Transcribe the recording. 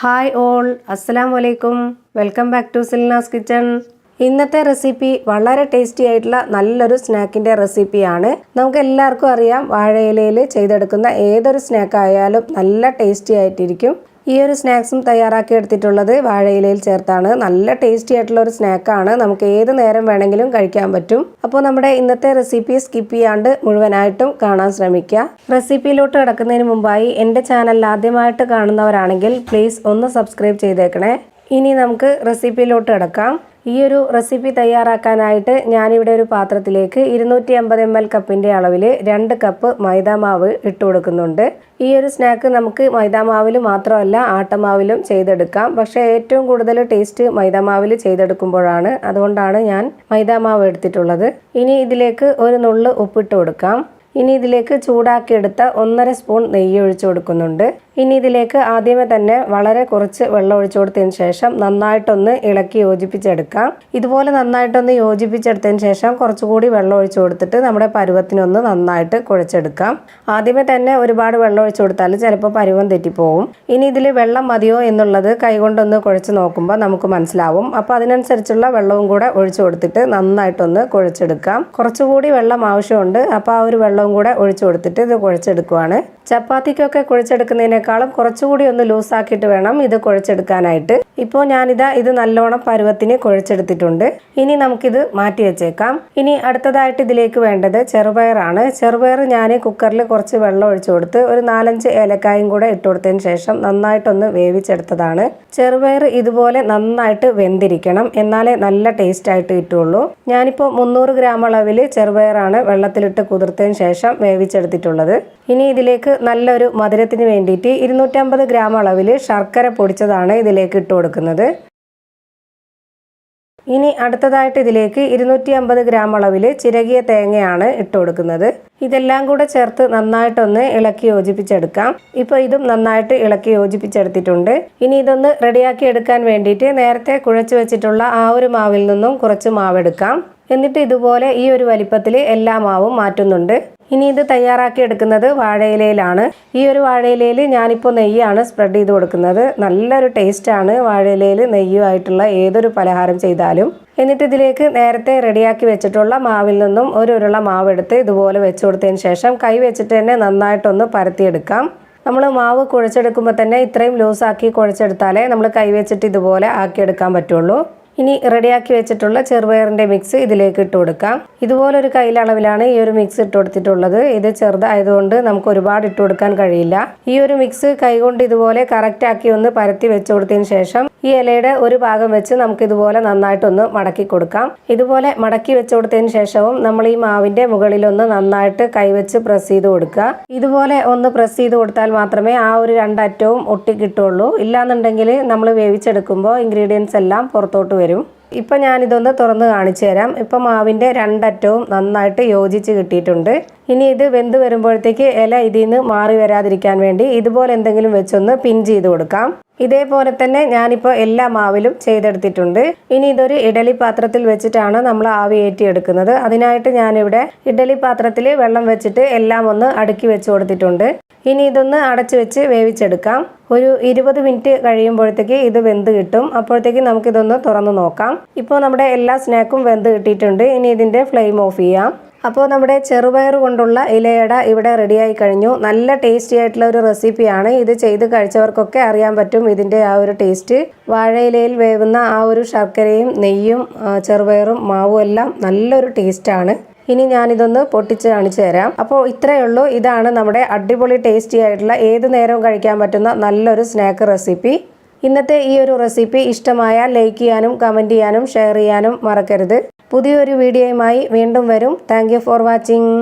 Hi all അസ്സലാം വലൈക്കും welcome back to Silnas kitchen. ഇന്നത്തെ റെസിപ്പി വളരെ ടേസ്റ്റി ആയിട്ടുള്ള നല്ലൊരു സ്നാക്കിന്റെ റെസിപ്പിയാണ്. നമുക്ക് എല്ലാവർക്കും അറിയാം വാഴയിലയിൽ ചെയ്തെടുക്കുന്ന ഏതൊരു സ്നാക്ക് ആയാലും നല്ല ടേസ്റ്റി ആയിട്ടിരിക്കും. ഈ ഒരു സ്നാക്സും തയ്യാറാക്കി എടുത്തിട്ടുള്ളത് വാഴയിലയിൽ ചേർത്താണ്. നല്ല ടേസ്റ്റി ആയിട്ടുള്ള ഒരു സ്നാക്കാണ് നമുക്ക് ഏത് നേരം വേണമെങ്കിലും കഴിക്കാൻ പറ്റും. അപ്പോൾ നമ്മുടെ ഇന്നത്തെ റെസിപ്പി സ്കിപ്പ് ചെയ്യാണ്ട് മുഴുവനായിട്ടും കാണാൻ ശ്രമിക്കുക. റെസിപ്പിയിലോട്ട് കിടക്കുന്നതിന് മുമ്പായി എന്റെ ചാനൽ ആദ്യമായിട്ട് കാണുന്നവരാണെങ്കിൽ പ്ലീസ് ഒന്ന് സബ്സ്ക്രൈബ് ചെയ്തേക്കണേ. ഇനി നമുക്ക് റെസിപ്പിയിലോട്ട് കിടക്കാം. ഈ ഒരു റെസിപ്പി തയ്യാറാക്കാനായിട്ട് ഞാനിവിടെ ഒരു പാത്രത്തിലേക്ക് ഇരുന്നൂറ്റി അമ്പത് എം എൽ കപ്പിന്റെ അളവിൽ രണ്ട് കപ്പ് മൈദാമാവ് ഇട്ട് കൊടുക്കുന്നുണ്ട്. ഈ ഒരു സ്നാക്ക് നമുക്ക് മൈദാമാവിൽ മാത്രമല്ല ആട്ടമാവിലും ചെയ്തെടുക്കാം. പക്ഷേ ഏറ്റവും കൂടുതൽ ടേസ്റ്റ് മൈദാമാവിൽ ചെയ്തെടുക്കുമ്പോഴാണ് അതുകൊണ്ടാണ് ഞാൻ മൈദാമാവ് എടുത്തിട്ടുള്ളത്. ഇനി ഇതിലേക്ക് ഒരു നുള്ള് ഉപ്പിട്ട് കൊടുക്കാം. ഇനി ഇതിലേക്ക് ചൂടാക്കിയെടുത്ത ഒന്നര സ്പൂൺ നെയ്യ് ഒഴിച്ചു കൊടുക്കുന്നുണ്ട്. ഇനി ഇതിലേക്ക് ആദ്യമേ തന്നെ വളരെ കുറച്ച് വെള്ളം ഒഴിച്ചു കൊടുത്തതിന് ശേഷം നന്നായിട്ടൊന്ന് ഇളക്കി യോജിപ്പിച്ചെടുക്കാം. ഇതുപോലെ നന്നായിട്ടൊന്ന് യോജിപ്പിച്ചെടുത്തതിന് ശേഷം കുറച്ചുകൂടി വെള്ളം ഒഴിച്ചു കൊടുത്തിട്ട് നമ്മുടെ പരുവത്തിനൊന്ന് നന്നായിട്ട് കുഴച്ചെടുക്കാം. ആദ്യമേ തന്നെ ഒരുപാട് വെള്ളം ഒഴിച്ചു കൊടുത്താൽ ചിലപ്പോൾ പരുവം തെറ്റിപ്പോവും. ഇനി ഇതിൽ വെള്ളം മതിയോ എന്നുള്ളത് കൈകൊണ്ടൊന്ന് കുഴച്ച് നോക്കുമ്പോൾ നമുക്ക് മനസ്സിലാവും. അപ്പോൾ അതിനനുസരിച്ചുള്ള വെള്ളവും കൂടെ ഒഴിച്ചു കൊടുത്തിട്ട് നന്നായിട്ടൊന്ന് കുഴച്ചെടുക്കാം. കുറച്ചുകൂടി വെള്ളം ആവശ്യമുണ്ട്. അപ്പോൾ ആ ഒരു വെള്ളവും കൂടെ ഒഴിച്ചു കൊടുത്തിട്ട് ഇത് കുഴച്ചെടുക്കുവാണ്. ചപ്പാത്തിക്കൊക്കെ കുഴച്ചെടുക്കുന്നതിനേക്കാളും കുറച്ചുകൂടി ഒന്ന് ലൂസാക്കിയിട്ട് വേണം ഇത് കുഴച്ചെടുക്കാനായിട്ട്. ഇപ്പോൾ ഞാനിതാ ഇത് നല്ലോണം പരുവത്തിന് കുഴച്ചെടുത്തിട്ടുണ്ട്. ഇനി നമുക്കിത് മാറ്റി വെച്ചേക്കാം. ഇനി അടുത്തതായിട്ട് ഇതിലേക്ക് വേണ്ടത് ചെറുപയറാണ്. ചെറുപയർ ഞാൻ കുക്കറിൽ കുറച്ച് വെള്ളം ഒഴിച്ചു കൊടുത്ത് ഒരു നാലഞ്ച് ഏലക്കായും കൂടെ ഇട്ട് കൊടുത്തതിന് ശേഷം നന്നായിട്ടൊന്ന് വേവിച്ചെടുത്തതാണ്. ചെറുപയർ ഇതുപോലെ നന്നായിട്ട് വെന്തിരിക്കണം. എന്നാലേ നല്ല ടേസ്റ്റ് ആയിട്ട് കിട്ടുള്ളൂ. ഞാനിപ്പോൾ മുന്നൂറ് ഗ്രാം അളവിൽ ചെറുപയറാണ് വെള്ളത്തിലിട്ട് കുതിർത്തതിന് ശേഷം വേവിച്ചെടുത്തിട്ടുള്ളത്. ഇനി ഇതിലേക്ക് നല്ലൊരു മധുരത്തിന് വേണ്ടിയിട്ട് ഇരുന്നൂറ്റമ്പത് ഗ്രാം അളവിൽ ശർക്കര പൊടിച്ചതാണ് ഇതിലേക്ക് ഇട്ട് കൊടുക്കുന്നത്. ഇനി അടുത്തതായിട്ട് ഇതിലേക്ക് ഇരുന്നൂറ്റി അമ്പത് ഗ്രാം അളവിൽ ചിരകിയ തേങ്ങയാണ് ഇട്ട് കൊടുക്കുന്നത്. ഇതെല്ലാം കൂടെ ചേർത്ത് നന്നായിട്ടൊന്ന് ഇളക്കി യോജിപ്പിച്ചെടുക്കാം. ഇപ്പോൾ ഇതും നന്നായിട്ട് ഇളക്കി യോജിപ്പിച്ചെടുത്തിട്ടുണ്ട്. ഇനി ഇതൊന്ന് റെഡിയാക്കി എടുക്കാൻ വേണ്ടിയിട്ട് നേരത്തെ കുഴച്ച് വെച്ചിട്ടുള്ള ആ ഒരു മാവിൽ നിന്നും കുറച്ച് മാവെടുക്കാം. എന്നിട്ട് ഇതുപോലെ ഈ ഒരു വലിപ്പത്തിൽ എല്ലാ മാവും മാറ്റുന്നുണ്ട്. ഇനി ഇത് തയ്യാറാക്കി എടുക്കുന്നത് വാഴയിലയിലാണ്. ഈ ഒരു വാഴയിലയിൽ ഞാനിപ്പോൾ നെയ്യാണ് സ്പ്രെഡ് ചെയ്ത് കൊടുക്കുന്നത്. നല്ലൊരു ടേസ്റ്റാണ് വാഴയിലയിൽ നെയ്യുമായിട്ടുള്ള ഏതൊരു പലഹാരം ചെയ്താലും. എന്നിട്ട് ഇതിലേക്ക് നേരത്തെ റെഡിയാക്കി വെച്ചിട്ടുള്ള മാവിൽ നിന്നും ഒരു ഉരുള മാവ് എടുത്ത് ഇതുപോലെ വെച്ച് കൊടുത്തതിന് ശേഷം കൈ വെച്ചിട്ട് തന്നെ നന്നായിട്ടൊന്ന് പരത്തിയെടുക്കാം. നമ്മൾ മാവ് കുഴച്ചെടുക്കുമ്പോൾ തന്നെ ഇത്രയും ലൂസാക്കി കുഴച്ചെടുത്താലേ നമ്മൾ കൈ വെച്ചിട്ട് ഇതുപോലെ ആക്കിയെടുക്കാൻ പറ്റുള്ളൂ. ഇനി റെഡിയാക്കി വെച്ചിട്ടുള്ള ചെറുപയറിന്റെ മിക്സ് ഇതിലേക്ക് ഇട്ട് കൊടുക്കാം. ഇതുപോലൊരു കയ്യിലളവിലാണ് ഈ ഒരു മിക്സ് ഇട്ട് കൊടുത്തിട്ടുള്ളത്. ഇത് ചെറുതായതുകൊണ്ട് നമുക്ക് ഒരുപാട് ഇട്ട് കൊടുക്കാൻ കഴിയില്ല. ഈ ഒരു മിക്സ് കൈകൊണ്ട് ഇതുപോലെ കറക്റ്റ് ആക്കി ഒന്ന് പരത്തി വെച്ച് കൊടുത്തതിന് ശേഷം ഈ ഇലയുടെ ഒരു ഭാഗം വെച്ച് നമുക്ക് ഇതുപോലെ നന്നായിട്ടൊന്ന് മടക്കി കൊടുക്കാം. ഇതുപോലെ മടക്കി വെച്ച് കൊടുത്തതിന് ശേഷവും നമ്മൾ ഈ മാവിന്റെ മുകളിലൊന്ന് നന്നായിട്ട് കൈവച്ച് പ്രസ് ചെയ്ത് കൊടുക്കുക. ഇതുപോലെ ഒന്ന് പ്രസ് ചെയ്ത് കൊടുത്താൽ മാത്രമേ ആ ഒരു രണ്ടറ്റവും ഒട്ടി കിട്ടുള്ളൂ ഇല്ലാന്നുണ്ടെങ്കിൽ നമ്മൾ വേവിച്ചെടുക്കുമ്പോൾ ഇൻഗ്രീഡിയൻസ് എല്ലാം പുറത്തോട്ട് വരും. ഇപ്പം ഞാനിതൊന്ന് തുറന്ന് കാണിച്ചു തരാം. ഇപ്പം മാവിന്റെ രണ്ടറ്റവും നന്നായിട്ട് യോജിച്ച് കിട്ടിയിട്ടുണ്ട്. ഇനി ഇത് വെന്ത് വരുമ്പോഴത്തേക്ക് ഇല ഇതിൽ നിന്ന് മാറി വരാതിരിക്കാൻ വേണ്ടി ഇതുപോലെ എന്തെങ്കിലും വെച്ചൊന്ന് പിൻ ചെയ്ത് കൊടുക്കാം. ഇതേപോലെ തന്നെ ഞാനിപ്പോൾ എല്ലാ മാവിലും ചെയ്തെടുത്തിട്ടുണ്ട്. ഇനി ഇതൊരു ഇഡലി പാത്രത്തിൽ വെച്ചിട്ടാണ് നമ്മൾ ആവി എടുക്കുന്നത് അതിനായിട്ട് ഞാനിവിടെ ഇഡലി പാത്രത്തിൽ വെള്ളം വെച്ചിട്ട് എല്ലാം ഒന്ന് അടുക്കി വെച്ച് കൊടുത്തിട്ടുണ്ട്. ഇനി ഇതൊന്ന് അടച്ചു വെച്ച് വേവിച്ചെടുക്കാം. ഒരു ഇരുപത് മിനിറ്റ് കഴിയുമ്പോഴത്തേക്ക് ഇത് വെന്ത് കിട്ടും. അപ്പോഴത്തേക്ക് നമുക്കിതൊന്ന് തുറന്ന് നോക്കാം. ഇപ്പോൾ നമ്മുടെ എല്ലാ സ്നാക്കും വെന്ത് കിട്ടിയിട്ടുണ്ട്. ഇനി ഇതിന്റെ ഫ്ലെയിം ഓഫ് ചെയ്യാം. അപ്പോൾ നമ്മുടെ ചെറുപയർ കൊണ്ടുള്ള ഇലയട ഇവിടെ റെഡിയായി കഴിഞ്ഞു. നല്ല ടേസ്റ്റി ആയിട്ടുള്ള ഒരു റെസിപ്പിയാണ് ഇത് ചെയ്ത് കഴിച്ചവർക്കൊക്കെ അറിയാൻ പറ്റും ഇതിന്റെ ആ ഒരു ടേസ്റ്റ് വാഴയിലയിൽ വേവുന്ന ആ ഒരു ശർക്കരയും നെയ്യും ചെറുപയറും മാവും എല്ലാം നല്ലൊരു ടേസ്റ്റാണ് ഇനി ഞാനിതൊന്ന് പൊട്ടിച്ച് കാണിച്ചു തരാം. അപ്പോൾ ഇത്രയേ ഉള്ളൂ. ഇതാണ് നമ്മുടെ അടിപൊളി ടേസ്റ്റി ആയിട്ടുള്ള ഏത് നേരവും കഴിക്കാൻ പറ്റുന്ന നല്ലൊരു സ്നാക്ക് റെസിപ്പി ഇന്നത്തെ ഈ ഒരു റെസിപ്പി ഇഷ്ടമായാൽ ലൈക്ക് ചെയ്യാനും കമന്റ് ചെയ്യാനും ഷെയർ ചെയ്യാനും മറക്കരുത്. പുതിയൊരു വീഡിയോയുമായി വീണ്ടും വരും. Thank for watching.